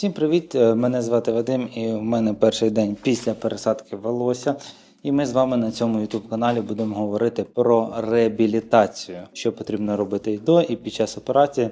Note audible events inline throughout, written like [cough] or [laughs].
Всім привіт! Е, Мене звати Вадим, і в мене перший день після пересадки волосся. І ми з вами на цьому youtube каналі будемо говорити про реабілітацію, що потрібно робити і до, і під час операції,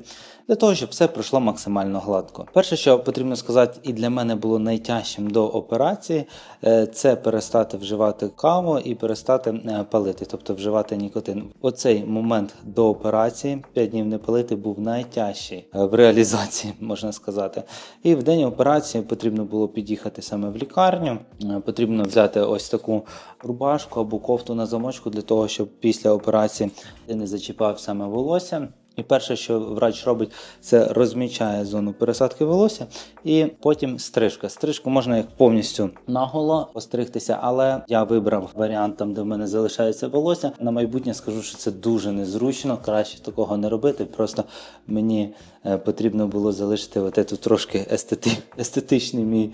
для того, щоб все пройшло максимально гладко. Перше, що потрібно сказати, і для мене було найтяжчим до операції, е, це перестати вживати каву і перестати е, палити, тобто вживати нікотин. Оцей момент до операції 5 днів не палити був найтяжчий е, в реалізації, [laughs] можна сказати. І в день операції потрібно було під'їхати саме в лікарню. Потрібно взяти ось таку рубашку або кофту на замочку для того, щоб після операції ти не зачіпав саме волосся. І перше, що врач робить, це розмічає зону пересадки волосся, і потім стрижка. Стрижку можна як повністю наголо постригтися, але я вибрав варіант там, де в мене залишається волосся. На майбутнє скажу, що це дуже незручно. Краще такого не робити. Просто мені е, потрібно було залишити от ету трошки естети... естетичний мій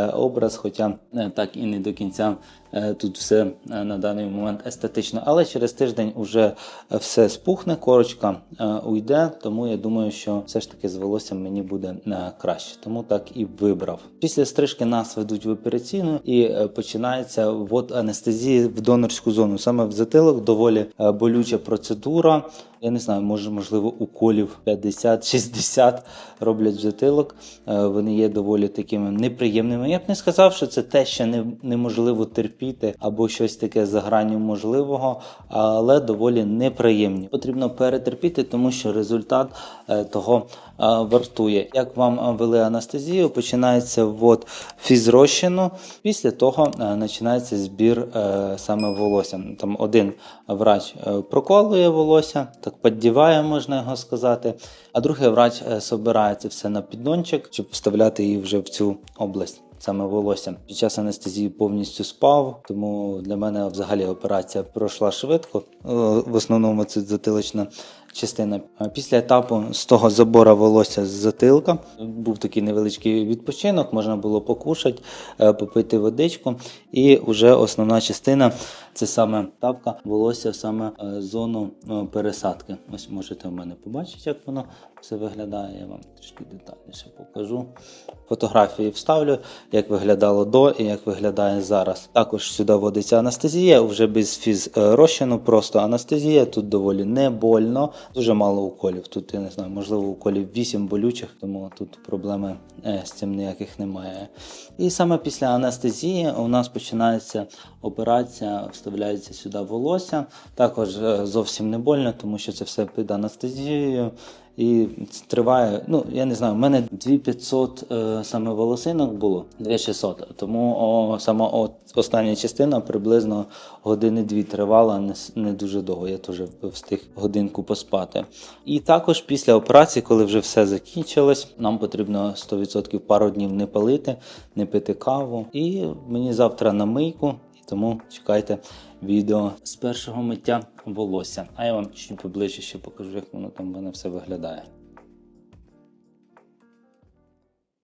образ, хоча е, так і не до кінця е, тут все е, на даний момент естетично. Але через тиждень вже все спухне, корочка е, уйде, тому я думаю, що все ж таки з волоссям мені буде е, краще. Тому так і вибрав. Після стрижки нас ведуть в операційну і е, починається ввод анестезії в донорську зону. Саме в затилок доволі е, болюча процедура. Я не знаю, може, можливо, уколів 50-60 роблять в затилок. Е, Вони є доволі такими неприємними. Я б не сказав, що це те, що не, неможливо терпіти або щось таке за гранню можливого, але доволі неприємні. Потрібно перетерпіти, тому що результат е, того е, вартує. Як вам ввели анестезію, починається ввод фізрозчину. Після того починається збір саме волосся. Там один врач проколує волосся, так піддіває, можна його сказати. А другий врач збирає це все на піддончик, щоб вставляти її вже в цю область. Саме волосся під час анестезії повністю спав, тому для мене взагалі операція пройшла швидко. Е, В основному це затилочна частина. Після етапу з того забора волосся з затилка був такий невеличкий відпочинок, можна було покушати, е, попити водичку. І вже основна частина це саме тапка волосся, саме е, зону е, пересадки. Ось можете в мене побачити, як воно все виглядає. Я вам трішки детальніше покажу. Фотографії вставлю, як виглядало до і як виглядає зараз. Також сюди вводиться анестезія, вже без фізрозчину, просто анестезія. Тут доволі не больно, дуже мало уколів. Тут я не знаю, можливо, уколів 8 болючих, тому тут проблеми е, з цим ніяких немає. І саме після анестезії у нас починається операція, вставляється сюди волосся. Також е, зовсім не больно, тому що це все під анестезією. І триває, ну я не знаю, в мене 2500 е, саме волосинок було, 2600. Тому о, сама от, остання частина приблизно години-дві тривала, не, не дуже довго. Я теж встиг годинку поспати. І також після операції, коли вже все закінчилось, нам потрібно 100% пару днів не палити, не пити каву. І мені завтра на мийку. Тому чекайте відео з першого миття волосся. А я вам чуть поближче ще покажу, як воно там в мене все виглядає.